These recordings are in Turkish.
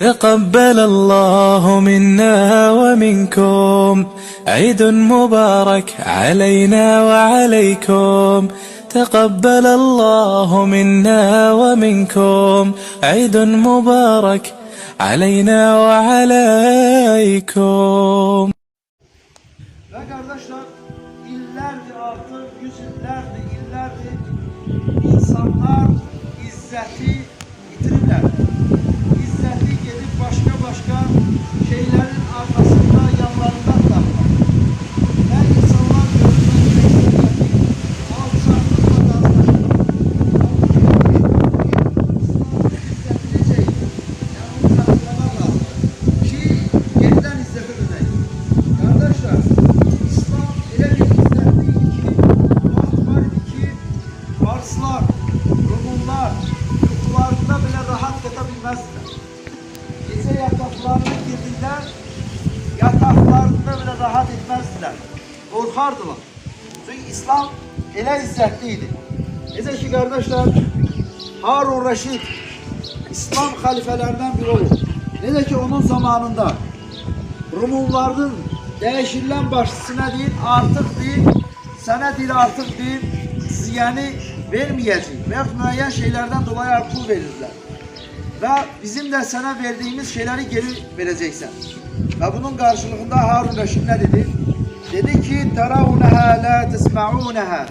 تقبل الله منا ومنكم. عيد مبارك علينا وعليكم. تقبل الله منا ومنكم. عيد مبارك علينا وعليكم. Şeylerin arkasında Reşid İslam xəlifələrindən biri olur. Necə ki, onun zamanında Rumulların değişilen başçısı ne değil? Artık değil, sana değil artık değil, ziyani vermeyecek. Veya müeyyen şeylerden dolayı artık verirler. Ve bizim de sana verdiğimiz şeyleri geri vereceksin. Ve bunun karşılığında Harun Reşit ne dedi? Dedi ki teravneha la tesma'uneha.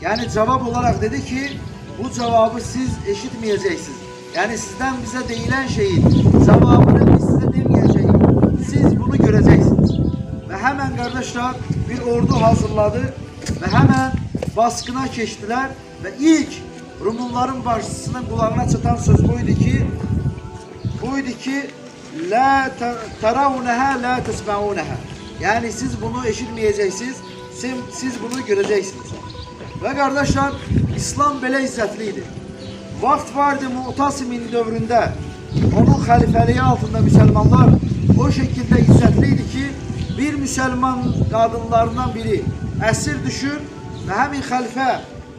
Yani cevap olarak dedi ki bu cevabı siz eşitmeyeceksiniz. Yani sizden bize değilen şeyin cevabını biz size demeyeceğiz. Siz bunu göreceksiniz. Ve hemen kardeşler bir ordu hazırladı ve hemen baskına geçtiler ve ilk Rumulların başçısının kulağına çatan söz buydu ki buydu ki la teravneha la tesma'uneha. Yani siz bunu eşitmeyeceksiniz. Siz, siz bunu göreceksiniz. Ve kardeşler İslam belə izzetliydi. Vaxt vardı Mu'tasimin dövründə onun xəlifəliyi altında müsəlmanlar o şekilde izzetliydi ki bir Müslüman kadınlarından biri əsir düşür ve hemen xəlifə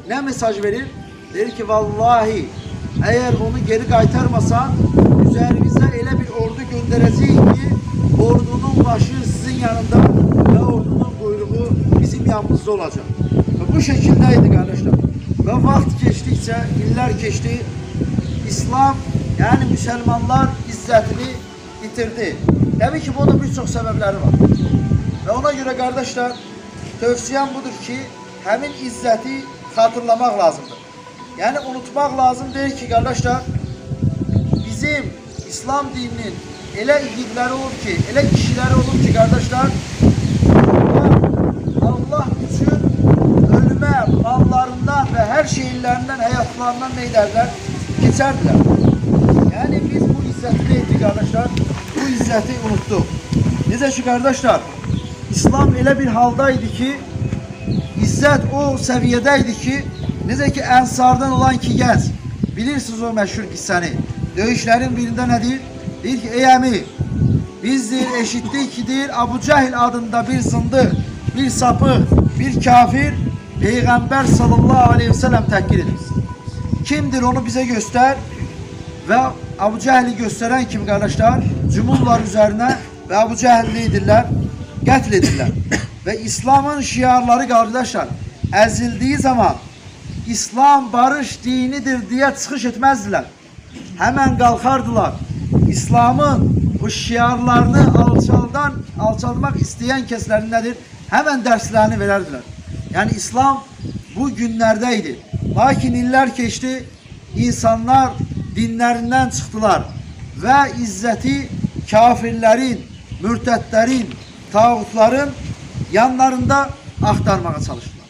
ne mesaj verir? Der ki vallahi eğer onu geri qaytarmasan üzerinize elə bir ordu gönderəcəyik ki ordunun başı sizin yanında ve ordunun kuyruğu bizim yanımızda olacak. Bu şəkildə idi qardaşlar. Və vaxt keçdikcə, illər keçdi, İslam, yəni müsəlmanlar izzətini itirdi. Təbii ki, bunun bir çox səbəbləri var. Və ona görə qardaşlar, tövsiyəm budur ki, həmin izzəti xatırlamaq lazımdır. Yəni, unutmaq lazım deyil ki, qardaşlar, bizim İslam dininin elə iqidləri olur ki, elə kişiləri olur ki, qardaşlar, Allah mallarından ve her şeylerinden, hayatlarından ne ederler? Geçerdiler. Yani biz bu izzeti ettik kardeşler. Bu izzeti unuttuk. Necə ki kardeşler, İslam elə bir haldaydı ki, İzzət o səviyyədəydi ki, necə ki Ənsardan olan iki gəz, bilirsiniz o məşhur qissəni. Döyüşlərin birində nə deyir? Deyir ki, ey əmi, biz deyir, eşitdik ki deyir, Abu Cəhil adında bir zındı, bir sapı, bir kafir Peygamber sallallahu aleyhi ve sellem təkkil edir. Kimdir onu bize göster ve Abu Cehil'i gösteren kim kardeşler? Cumhurlar üzerine ve Abu Cehil'liydiler, katledirler. ve İslam'ın şiarları kardeşler ezildiği zaman İslam barış dinidir diye çıkış etmezdiler. Hemen kalkardılar. İslam'ın bu şiarlarını alçaldan alçaltmak isteyen keslerin nedir? Hemen derslerini verirdiler. Yani İslam bu günlerdeydi. Lakin iller geçti. insanlar dinlerinden çıktılar. Ve izzeti kafirlerin, mürtetlerin, tağutların yanlarında aktarmaya çalıştılar.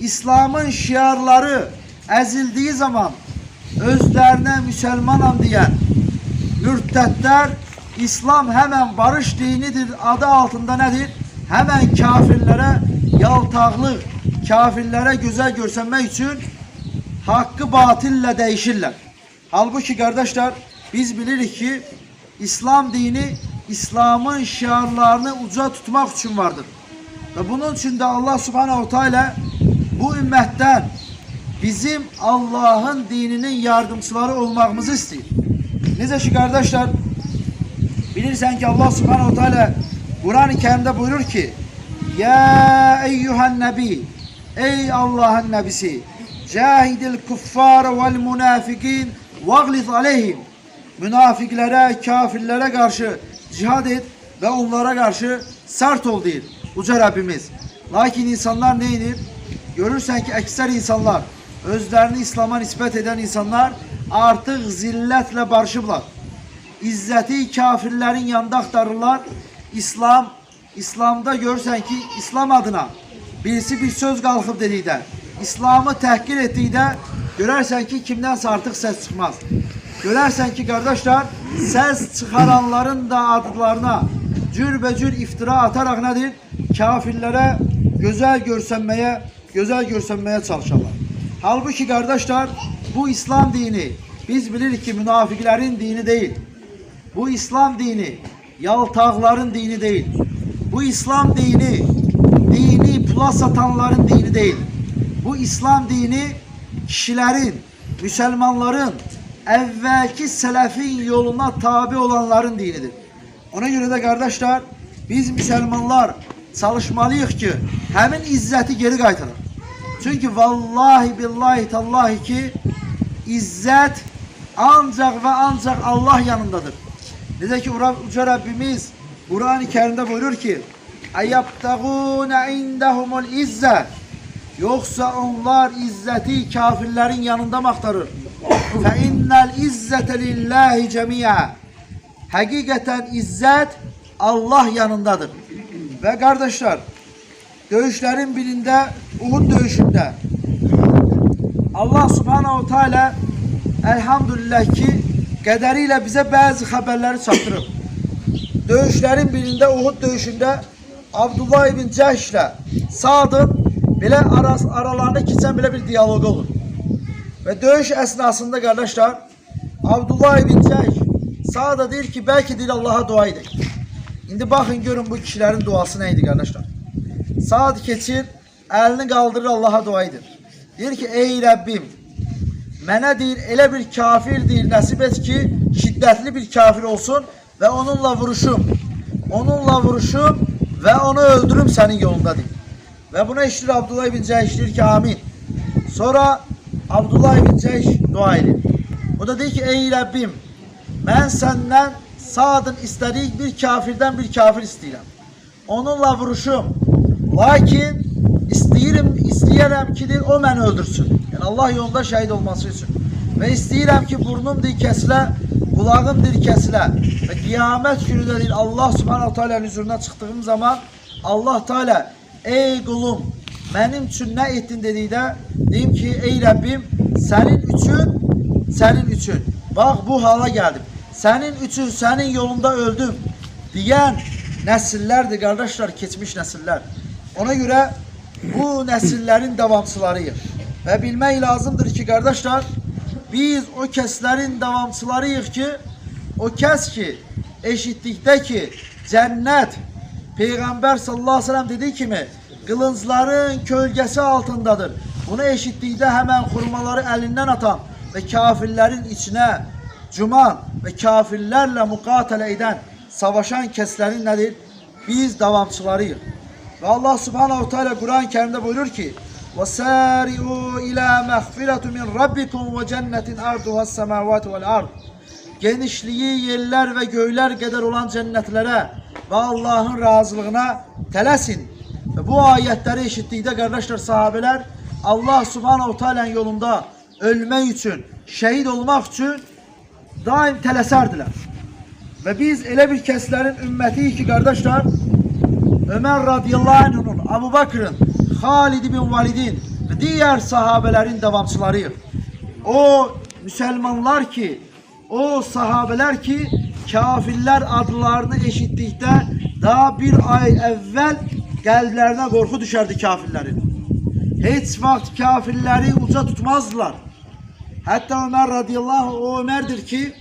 İslam'ın şiarları ezildiği zaman özlerine Müslümanım diyen mürtetler İslam hemen barış dinidir adı altında nedir? Hemen kafirlere yaltaqlıq, kafirlere güzel görsənmək için hakkı batille değişirler. Halbuki kardeşler biz bilirik ki İslam dini İslam'ın şiarlarını uca tutmak için vardır. Ve bunun için de Allah subhanehu teala bu ümmetten bizim Allah'ın dininin yardımcıları olmamızı istiyor. Necə ki kardeşler Bilirsən ki Allah Subhanahu Teala Kur'an-ı Kerim'de buyurur ki Ya eyyuhan nebi Ey Allah'ın nebisi Cahidil kuffar vel munafikin Vagliz aleyhim Münafiklere, kafirlere karşı cihad et ve onlara karşı sert ol değil. Uca Rabbimiz. Lakin insanlar neydir? Görürsen ki ekser insanlar, özlerini İslam'a nispet eden insanlar artık zilletle barışıblar. İzzeti kafirlerin yanında aktarırlar. İslam, İslam'da görürsen ki İslam adına birisi bir söz kalkıp dediyde, İslam'ı tehkir ettiğinde görersen ki kimdense artık ses çıkmaz. Görersen ki kardeşler ses çıkaranların da adlarına cürbecür iftira atarak nedir? Kafirlere güzel görsenmeye, güzel görsenmeye çalışırlar. Halbuki kardeşler bu İslam dini biz bilirik ki münafıkların dini değil. Bu İslam dini yaltağların dini değil. Bu İslam dini dini pula satanların dini değil. Bu İslam dini kişilerin, Müslümanların evvelki selefin yoluna tabi olanların dinidir. Ona göre de kardeşler biz Müslümanlar çalışmalıyız ki hemen izzeti geri kaytaralım. Çünkü vallahi billahi tallahi ki izzet ancak ve ancak Allah yanındadır. Dedi ki Uca Rabbimiz Kur'an-ı Kerim'de buyurur ki اَيَبْتَغُونَ اِنْدَهُمُ الْاِزَّةِ Yoksa onlar izzeti kafirlerin yanında mı aktarır? فَاِنَّ الْاِزَّةَ لِلّٰهِ جَمِيعًا Hakikaten izzet Allah yanındadır. Ve kardeşler dövüşlerin birinde Uhud dövüşünde Allah subhanahu teala elhamdülillah ki kaderiyle bize bazı haberleri çatırır. Dövüşlerin birinde Uhud dövüşünde Abdullah ibn Cehş ile Sad'ın bile aras, aralarında geçen bile bir diyalog olur. Ve dövüş esnasında kardeşler Abdullah ibn Cehş Sa'da deyir ki belki değil Allah'a dua edek. İndi bakın görün bu kişilerin duası neydi kardeşler. Saat keçir, elini kaldırır Allah'a dua edir. Deyir ki ey Rabbim Mənə deyir elə bir kafir deyir nəsib et ki şiddetli bir kafir olsun ve onunla vuruşum. Onunla vuruşum ve onu öldürüm senin yolunda deyir. Ve buna eşittir Abdullah ibn Cehş deyir ki amin. Sonra Abdullah ibn Cehş dua edir. O da deyir ki ey Rabbim ben senden sadın istediği bir kafirden bir kafir istəyirəm. Onunla vuruşum. Lakin istəyirəm, istəyirəm ki deyir, o məni öldürsün. Yəni Allah yolunda şəhid olması üçün. Və istəyirəm ki burnum deyir kəsilə, qulağım deyir kəsilə. Və qiyamət günü də deyir Allah Subhanahu Taala'nın huzuruna çıxdığım zaman Allah Teala ey qulum mənim üçün nə etdin dedikdə deyim ki ey Rəbbim sənin üçün sənin üçün bax bu hala gəldim. Sənin üçün sənin yolunda öldüm deyən nəsillərdir qardaşlar, keçmiş nəsillər. Ona görə bu nəsillərin davamçılarıyıq. Və bilmək lazımdır ki, qardaşlar, biz o kəslərin davamçılarıyıq ki, o kəs ki, eşitdikdə ki, cənnət Peyğəmbər sallallahu aleyhi ve sellem dediği kimi kılıncların kölgesi altındadır. Bunu eşittikdə hemen xurmaları elinden atan ve kafirlerin içine cuman ve kafirlerle mukatele eden, savaşan keslerin nedir? Biz davamçılarıyız. Ve Allah subhanahu teala Kur'an-ı Kerim'de buyurur ki وَسَارِعُوا إِلَى مَغْفِرَةُ مِنْ رَبِّكُمْ وَجَنَّةٍ عَرْضُهَا السَّمَاوَاتُ وَالْأَرْضِ genişliği yerler ve göyler kadar olan cennetlere ve Allah'ın razılığına telesin. Ve bu ayetleri işittiğinde kardeşler sahabeler Allah subhanahu teala'nın yolunda ölmek için, şehit olmak için daim teleserdiler. Ve biz ele bir keslerin ümmeti ki kardeşler Ömer radıyallahu anh'ın, Abu Bakır'ın, Halid bin Valid'in ve diğer sahabelerin devamçılarıyız. O Müslümanlar ki o sahabeler ki kafirler adlarını eşittikte daha bir ay evvel kalplerine korku düşerdi kafirlerin. Hiç vakit kafirleri uca tutmazdılar. Hatta Ömer radıyallahu o Ömer'dir ki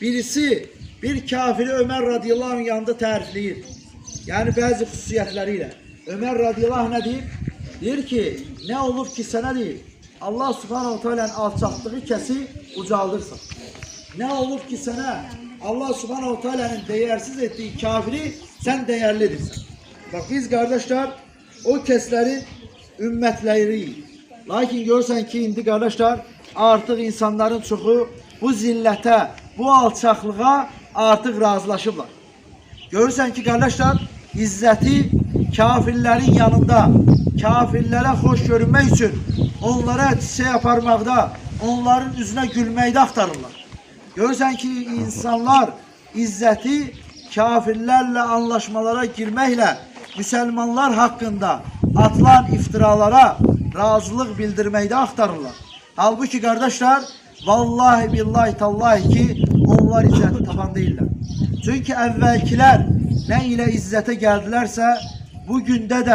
birisi bir kafiri Ömer radıyallahu yanında tarifleyir. Yani bazı hususiyetleriyle. Ömer radıyallahu ne deyir? Deyir ki, nə olub ki, sənə deyil, Allah subhanahu teala'nın alçaltdığı kəsi ucaldırsan. Nə olub ki, sənə Allah subhanahu teala'nın dəyərsiz etdiyi kafiri sən dəyərlidirsən. Bax, biz qardaşlar o kəslərin ümmətləriyik. Lakin görürsən ki, indi qardaşlar, artıq insanların çoxu bu zillətə, bu alçaqlığa artıq razılaşıblar. Görürsən ki, qardaşlar, izzəti kafirlərin yanında kafirlərə xoş görünmək üçün onlara çiçək aparmaqda, onların üzünə gülməkdə axtarırlar. Görürsən ki, insanlar izzəti kafirlərlə anlaşmalara girməklə müsəlmanlar haqqında atılan iftiralara razılıq bildirməkdə axtarırlar. Halbuki qardaşlar, vallahi billahi tallahi ki, onlar izzəti tapan deyirlər. Çünkü evvelkiler ne ile izzete geldilerse bugün de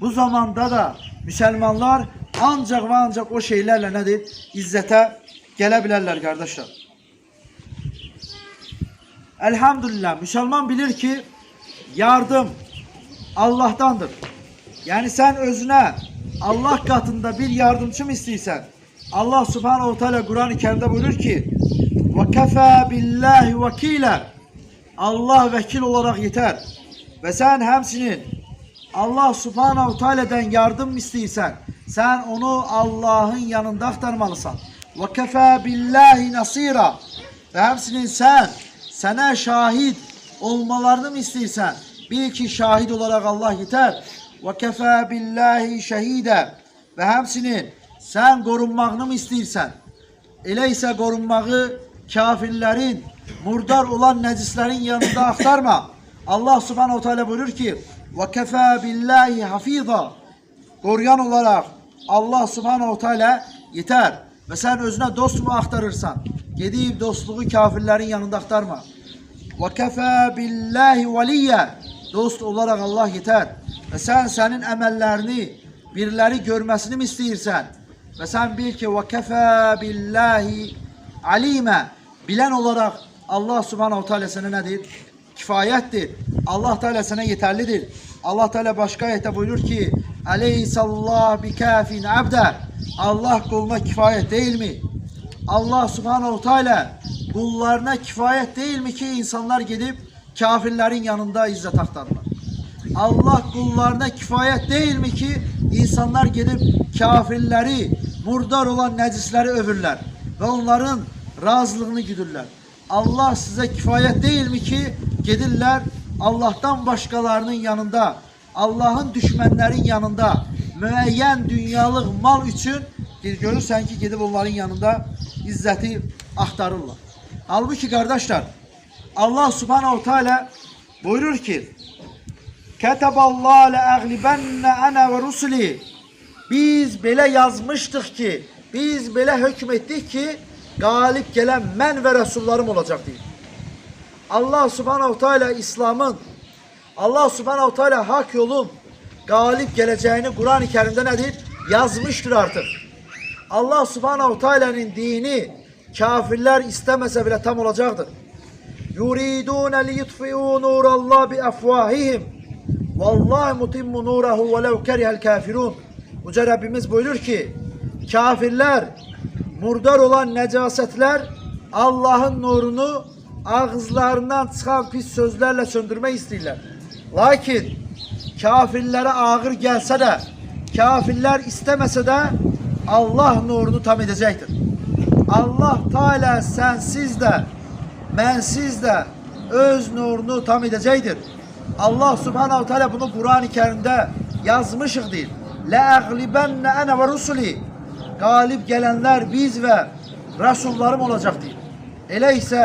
bu zamanda da Müslümanlar ancak ve ancak o şeylerle nedir? İzzete gelebilirler kardeşler. Elhamdülillah Müslüman bilir ki yardım Allah'tandır. Yani sen özüne Allah katında bir yardımcı mı istiyorsan Allah subhanehu teala Kur'an-ı Kerim'de buyurur ki ve kefa billahi vekile Allah vekil olarak yeter. Ve sen hemsinin Allah subhanahu teala'dan yardım istiyorsan sen onu Allah'ın yanında aktarmalısın. Ve kefa billahi nasira ve hemsinin sen sana şahit olmalarını mı istiyorsan bil ki şahit olarak Allah yeter. Ve kefa billahi şehide ve hemsinin sen korunmağını mı istiyorsan Elə isə qorunmağı kafirlərin, murdar olan nəcislərin yanında axtarma. Allah Subhanahu Teala buyurur ki: "Və kəfə billahi hafiza." Qoruyan olaraq Allah Subhanahu Teala yeter. Və sən özünə dost mu axtarırsan, gedib dostluğu kafirlərin yanında axtarma. Və kəfə billahi veliyyə. Dost olaraq Allah yeter. Və sən sənin əməllərini biriləri görməsini mi istəyirsən? Ve sen bil ki ve kefa billahi alime bilen olarak Allah subhanahu teala sana nedir? Kifayettir. Allah teala sana yeterlidir. Allah teala başka ayette buyurur ki Aleyhisallah bi kafin abde Allah kuluna kifayet değil mi? Allah subhanahu teala kullarına kifayet değil mi ki insanlar gidip kafirlerin yanında izzet aktarırlar. Allah kullarına kifayet değil mi ki insanlar gidip kafirleri, murdar olan necisleri övürler ve onların razılığını güdürler. Allah size kifayet değil mi ki Gedirlər Allahdan başqalarının yanında, Allahın düşmənlərin yanında müəyyən dünyalıq mal üçün görürsən ki, gedib onların yanında izzəti axtarırlar. Halbuki qardaşlar, Allah subhanahu teala buyurur ki, Kətəballahu ləəğlibənnə ənə və rusuli Biz belə yazmışdıq ki, biz belə hökm etdik ki, qalib gələn mən və rəsullarım olacaq deyir. Allah subhanahu teala İslam'ın, Allah subhanahu teala hak yolun galip geleceğini Kur'an-ı Kerim'de nedir? Yazmıştır artık. Allah subhanahu teala'nın dini kafirler istemese bile tam olacaktır. Yuridun li yutfi'u nurallah bi afwahihim. Vallahi mutimmu nurahu ve lev kerihel kafirun. Yüce Rabbimiz buyurur ki kafirler murdar olan necasetler Allah'ın nurunu ağızlarından çıkan pis sözlerle söndürmek istiyorlar. Lakin kafirlere ağır gelse de kafirler istemese de Allah nurunu tam edecektir. Allah Teala sensiz de mensiz de öz nurunu tam edecektir. Allah Subhanahu Teala bunu Kur'an-ı Kerim'de yazmışık değil. La aglibenne ene ve rusuli. Galip gelenler biz ve Resullarım olacak değil. Elə isə,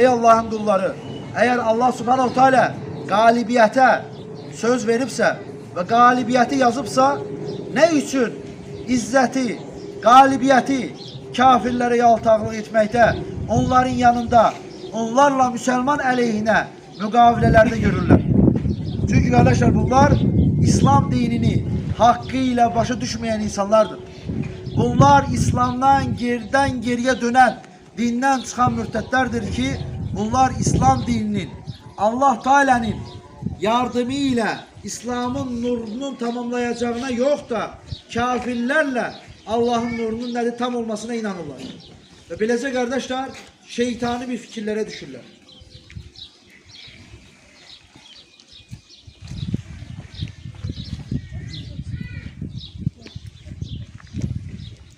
ey Allahın qulları, əgər Allah subhanahu teala qalibiyyətə söz veribsə və qalibiyyəti yazıbsa, nə üçün izzəti, qalibiyyəti kafirlərə yaltaqlıq etməkdə, onların yanında, onlarla müsəlman əleyhinə müqavilələrdə görürlər. Çünki qardaşlar, bunlar İslam dinini haqqı ilə başa düşməyən insanlardır. Bunlar İslamdan gerdən geriyə dönən, dinden çıkan mürtetlerdir ki bunlar İslam dininin Allah Teala'nın yardımıyla İslam'ın nurunun tamamlayacağına yok da kafirlerle Allah'ın nurunun nedir tam olmasına inanırlar. Ve bilece kardeşler şeytani bir fikirlere düşürler.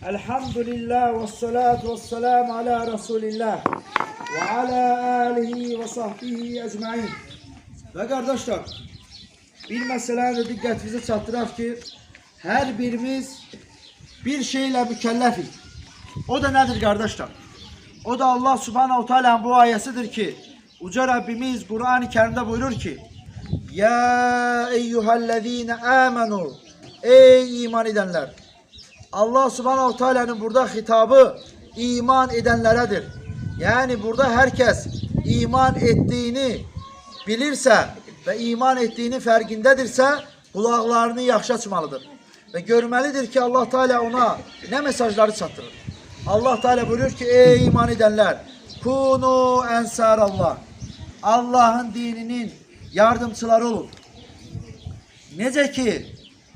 Elhamdülillah ve salatu ve selamu ala Resulillah ve ala alihi ve sahbihi ecmain. Ve kardeşler, bir meseleye dikkatinizi çattırar ki her birimiz bir şeyle mükellefik. O da nedir kardeşler? O da Allah subhanahu teala'nın bu ayesidir ki Uca Rabbimiz Kur'an-ı Kerim'de buyurur ki Ya eyyühellezine amenu Ey iman edenler Allah subhanahu teala'nın burada hitabı iman edenleredir. Yani burada herkes iman ettiğini bilirse ve iman ettiğini farkındadirsə kulaklarını yaxşı açmalıdır. Ve görmelidir ki Allah Teala ona ne mesajları çatdırır. Allah Teala buyuruyor ki ey iman edenler kunu ensar Allah. Allah'ın dininin yardımcıları olun. Necə ki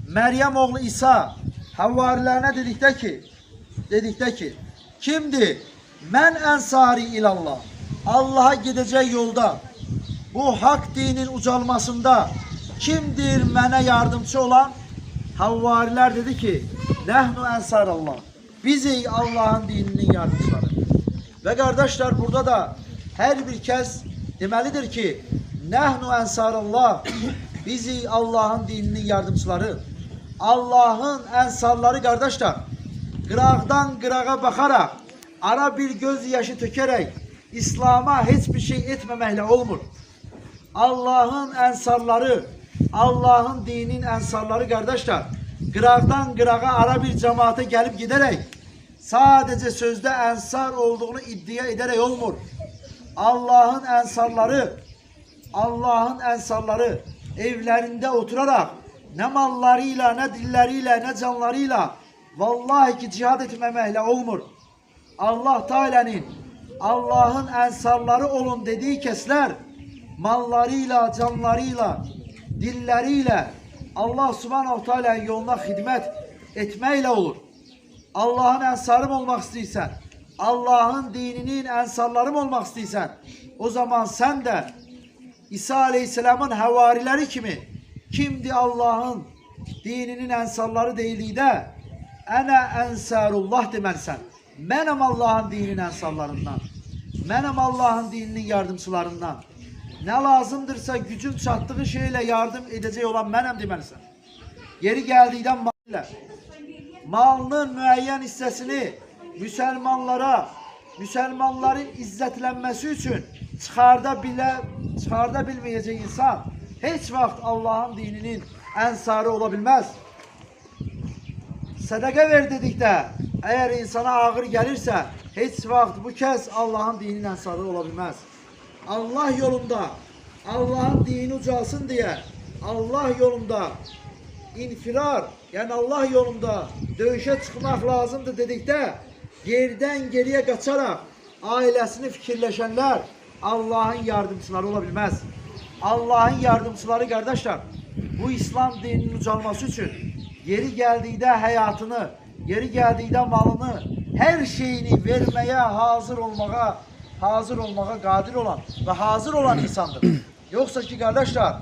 Meryem oğlu İsa Havvarilerine dedikdə ki dedikdə ki kimdir? Mən ensari ilallah. Allah'a gidecek yolda bu hak dinin ucalmasında kimdir mənə yardımcı olan? Havvariler dedi ki nehnu ensar Allah. Bizi Allah'ın dininin yardımcıları. Ve kardeşler burada da her bir kez demelidir ki nehnu ensarallah. Bizi Allah'ın dininin yardımcıları. Allah'ın ensarları kardeşler. Qıraqdan qırağa bakarak, ara bir göz yaşı tökerek İslam'a hiçbir şey etmemekle olmur. Allah'ın ensarları, Allah'ın dinin ensarları kardeşler, qıraqdan qırağa ara bir cemaate gelip giderek sadece sözde ensar olduğunu iddia ederek olmur. Allah'ın ensarları, Allah'ın ensarları evlerinde oturarak Nə malları ilə, nə dilləri ilə, nə canları ilə vallahi ki cihad etməməklə olmur. Allah Taala'nın Allahın ənsarları olun dediyi kəslər malları ilə, canları ilə, dilləri ilə Allah Subhanahu Taala'nın yoluna xidmət etməklə olur. Allahın ənsarım olmaq istəyirsən, Allahın dininin ənsarlarım olmaq istəyirsən, o zaman sən də İsa aleyhisselamın həvariləri kimi Kimdi Allah'ın dininin ensarları değildi de ene ensarullah demelisən. Mənim Allah'ın dininin ensarlarından. Mənim Allah'ın dininin yardımcılarından. Ne lazımdırsa gücün çattığı şeyle yardım edecek olan mənim demelisən. Yeri geldiğinden mal malının müəyyən hissəsini müsəlmanlara, müsəlmanların izzətlənməsi üçün çıxarda bilə, çıxarda bilməyəcək insan heç vaxt Allah'ın dininin ensarı ola bilməz. Sədaqə ver dedikdə, əgər insana ağır gəlirsə, heç vaxt bu kəs Allah'ın dininin ensarı ola bilməz. Allah yolunda, Allah'ın dini ucalsın diye, Allah yolunda infirar, yani Allah yolunda dövüşe çıkmak lazımdır dedikdə, yerden geriye kaçarak ailesini fikirleşenler Allah'ın yardımcıları olabilmez. Allah'ın yardımcıları kardeşler, bu İslam dininin ucalması için yeri geldiğinde hayatını, yeri geldiğinde malını, her şeyini vermeye hazır olmaya, hazır olmaya kadir olan ve hazır olan insandır. Yoksa ki kardeşler,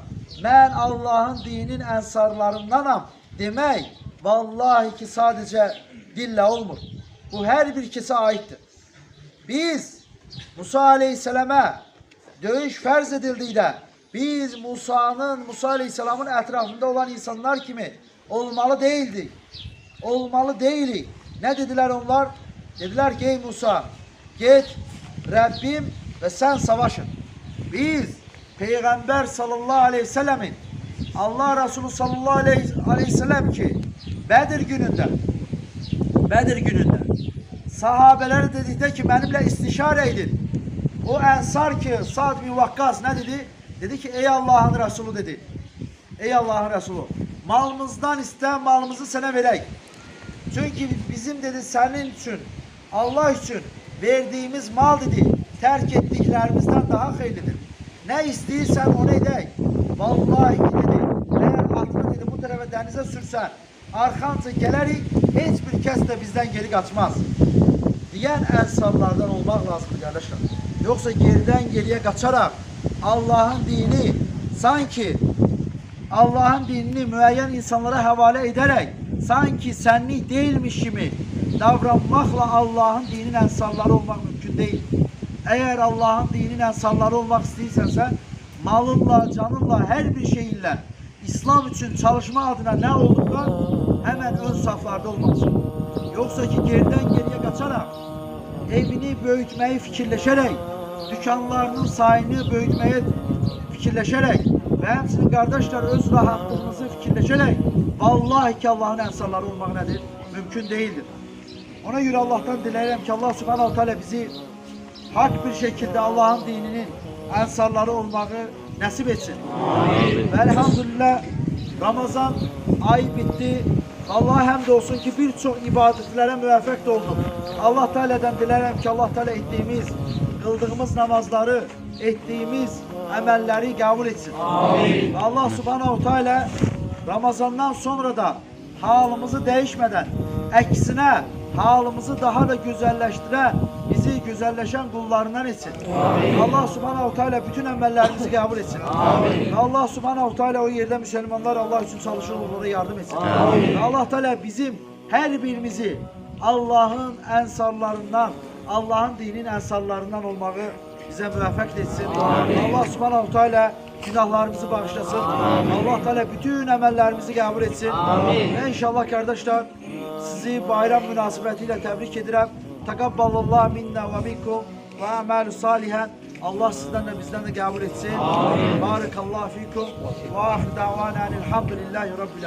ben Allah'ın dinin ensarlarındanam demek, vallahi ki sadece dille olmur. Bu her bir kese aittir. Biz Musa Aleyhisselam'a dövüş ferz edildiğinde biz Musa'nın, Musa Aleyhisselam'ın etrafında olan insanlar kimi olmalı değildik. Olmalı değilik. Ne dediler onlar? Dediler ki ey Musa git Rabbim ve sen savaşın. Biz Peygamber sallallahu aleyhi ve sellemin Allah Resulü sallallahu aleyhi, ve sellem ki Bedir gününde Bedir gününde sahabeler dedikdə ki benimle istişare edin. O ensar ki Sa'd bin Vakkas ne dedi? Dedi ki ey Allah'ın Resulü dedi. Ey Allah'ın Resulü malımızdan iste malımızı sana verek. Çünkü bizim dedi senin için Allah için verdiğimiz mal dedi terk ettiklerimizden daha hayırlıdır. Ne istiyorsan onu edek. Vallahi dedi eğer atını dedi bu tarafa denize sürsen arkanca gelerik hiçbir kes de bizden geri kaçmaz. Diyen ensarlardan olmak lazım kardeşler. Yoksa geriden geriye kaçarak Allah'ın dini sanki Allah'ın dinini müeyyen insanlara havale ederek sanki senlik değilmiş gibi davranmakla Allah'ın dinin ensarları olmak mümkün değil. Eğer Allah'ın dinin ensarları olmak istiyorsansa malınla, canınla, her bir şeyinle İslam için çalışma adına ne olduksa hemen ön saflarda olmalısın. Yoksa ki geriden geriye kaçarak evini büyütmeyi fikirleşerek, dükkanlarının sayını büyütmeye fikirleşerek ve hemsinin kardeşler öz rahatlığınızı fikirleşerek vallahi ki Allah'ın ensarları olmak nedir? Mümkün değildir. Ona göre Allah'tan dilerim ki Allah subhanahu teala bizi hak bir şekilde Allah'ın dininin ensarları olmayı nasip etsin. Ve elhamdülillah Ramazan ay bitti. Allah hamdolsun ki birçok ibadetlere müvaffak olduk. Allah Teala'dan dilerim ki Allah Teala ettiğimiz, kıldığımız namazları, ettiğimiz emelleri kabul etsin. Ve Allah Subhanahu Teala Ramazandan sonra da halımızı değişmeden, eksine halımızı daha da güzelleştiren, bizi güzelleşen kullarından etsin. Allah Subhanahu Teala bütün emellerimizi kabul etsin. Ve Allah Subhanahu Teala o yerde Müslümanlar Allah için çalışır onlara yardım etsin. Ve Allah Teala bizim her birimizi Allah'ın ensarlarından, Allah'ın dinin ensarlarından olmayı bize müvaffak etsin. Allah Subhanahu Teala günahlarımızı bağışlasın. Allah Teala bütün emellerimizi kabul etsin. Ve inşallah kardeşler sizi bayram münasebetiyle tebrik ederim. Takabbalallahu minna ve minkum ve amelü salihen. Allah sizden de bizden de kabul etsin. Barakallahu fikum ve ahir davana elhamdülillahi rabbil